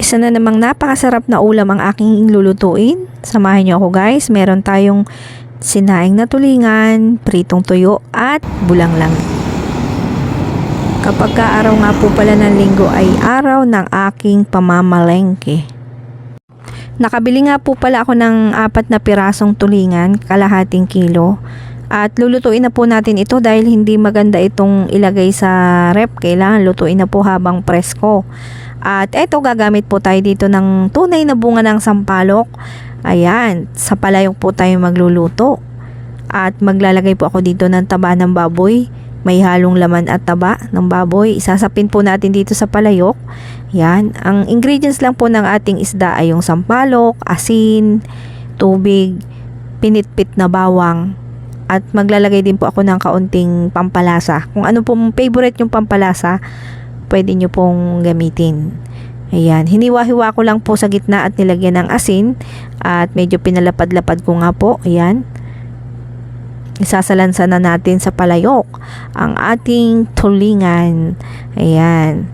Isa na namang napakasarap na ulam ang aking lulutuin. Samahan niyo ako guys. Meron tayong sinaing na tulingan, pritong tuyo at bulanglang. Kapag ka araw nga po pala ng linggo ay araw ng aking pamamalengke. Nakabili nga po pala ako ng apat na pirasong tulingan, kalahating kilo. At lulutuin na po natin ito dahil hindi maganda itong ilagay sa rep. Kailangan lutuin na po habang presko. At eto gagamit po tayo dito ng tunay na bunga ng sampalok. Ayan, sa palayok po tayo magluluto. At maglalagay po ako dito ng taba ng baboy. May halong laman at taba ng baboy. Isasapin po natin dito sa palayok. Yan. Ang ingredients lang po ng ating isda ay yung sampalok, asin, tubig, pinitpit na bawang. At maglalagay din po ako ng kaunting pampalasa. Kung ano pong favorite yung pampalasa, pwede nyo pong gamitin. Ayan, hiniwa-hiwa ko lang po sa gitna at nilagyan ng asin at medyo pinalapad-lapad ko nga po. Ayan. Isasalansa na natin sa palayok ang ating tulingan. Ayan.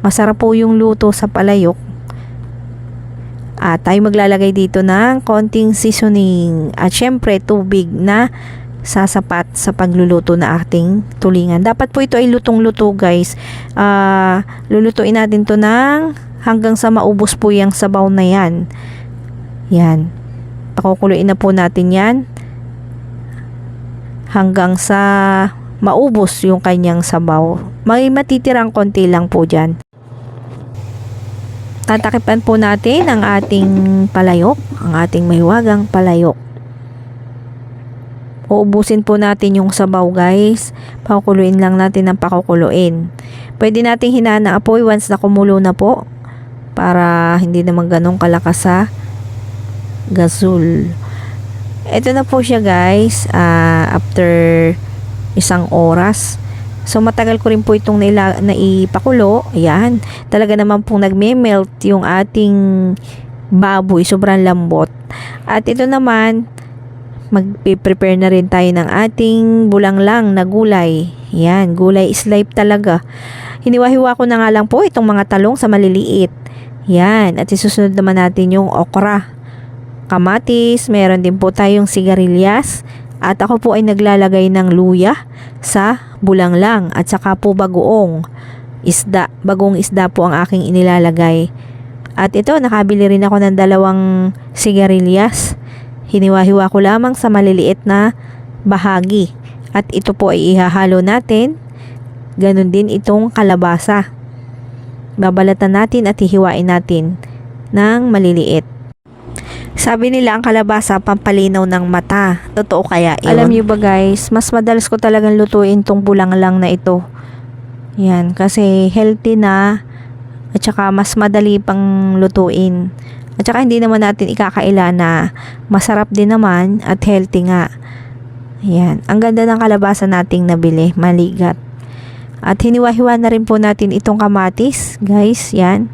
Masarap po yung luto sa palayok. At tayo maglalagay dito ng konting seasoning at syempre tubig na sasapat sa pagluluto na ating tulingan. Dapat po ito ay lutong-luto guys. Ah, lulutuin natin to ng hanggang sa maubos po yung sabaw na yan. Yan. Pakukuluin na po natin yan hanggang sa maubos yung kanyang sabaw. May matitirang konti lang po dyan. Tatakipan po natin ang ating palayok, ang ating mahiwagang palayok. Uubusin po natin yung sabaw guys. Pakukuluin lang natin ng pakukuluin. Pwede nating hinaan ng apoy once na kumulo na po. Para hindi naman ganong kalakas sa gazul. Ito na po siya guys. ah, after isang oras. So matagal ko rin po itong naila, naipakulo. Ayan. Talaga naman pong nagme-melt yung ating baboy. Sobrang lambot. At ito naman, magpe-prepare na rin tayo ng ating bulanglang na gulay. Yan, gulay is life talaga. Hiniwa-hiwa ko na nga lang po itong mga talong sa maliliit. Yan, at isusunod naman natin yung okra. Kamatis, meron din po tayong sigarilyas. At ako po ay naglalagay ng luya sa bulanglang at saka po bagoong isda. Bagong isda po ang aking inilalagay. At ito, nakabili rin ako ng dalawang sigarilyas. Hiniwa-hiwa ko lamang sa maliliit na bahagi. At ito po ay ihahalo natin. Ganon din itong kalabasa. Babalatan natin at hihiwain natin ng maliliit. Sabi nila ang kalabasa pampalinaw ng mata. Totoo kaya yun? Alam niyo ba guys, mas madalas ko talagang lutuin tong bulanglang na ito. Yan, kasi healthy na at saka mas madali pang lutuin. At saka hindi naman natin ikakaila na masarap din naman at healthy nga. Yan. Ang ganda ng kalabasa nating nabili. Maligat. At hiniwa-hiwa na rin po natin itong kamatis. Guys, yan.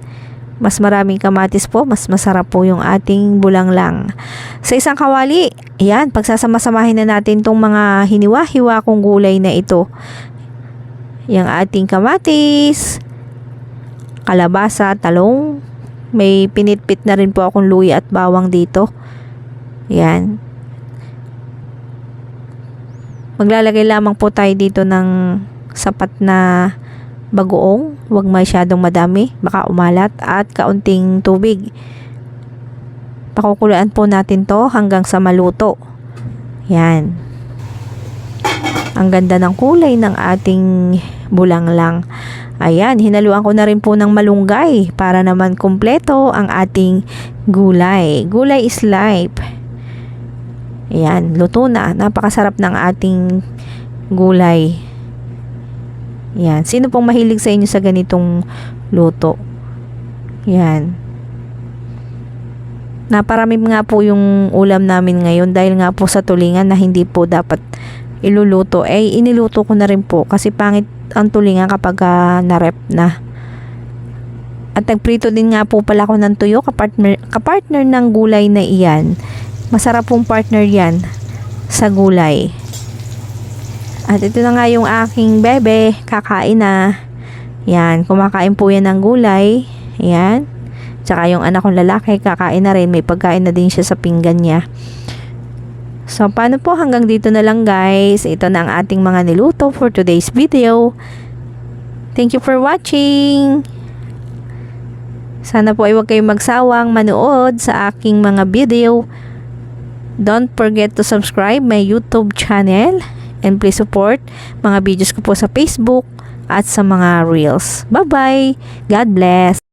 Mas maraming kamatis po, mas masarap po yung ating bulanglang. Sa isang kawali, yan, pagsasama-samahin na natin itong mga hiniwa-hiwa kong gulay na ito. Yung ating kamatis, kalabasa, talong, may pinitpit na rin po akong luya at bawang dito. Yan. Maglalagay lamang po tayo dito ng sapat na bagoong. Huwag masyadong madami. Baka umalat. At kaunting tubig. Pakukuluan po natin to hanggang sa maluto. Yan. Ang ganda ng kulay ng ating bulanglang. Ayan, hinaluan ko na rin po ng malunggay para naman kumpleto ang ating gulay. Gulay is life. Ayan, luto na. Napakasarap ng ating gulay. Yan. Sino pong mahilig sa inyo sa ganitong luto? Yan. Naparami nga po yung ulam namin ngayon dahil nga po sa tulingan na hindi po dapat iluluto. Eh, iniluto ko na rin po kasi pangit ang tulingan kapag uh, narep na. At nagprito din nga po pala ako ng tuyo kapartner, kapartner ng gulay na iyan. Masarap pong partner yan sa gulay. At ito na nga yung aking bebe, kakain na. Yan, kumakain po yan ng gulay. Yan. Tsaka yung anak kong lalaki, kakain na rin. May pagkain na din siya sa pinggan niya. So, paano po hanggang dito na lang guys. Ito na ang ating mga niluto for today's video. Thank you for watching. Sana po ay huwag kayong magsawang manood sa aking mga video. Don't forget to subscribe my YouTube channel and please support mga videos ko po sa Facebook at sa mga Reels. Bye-bye! God bless!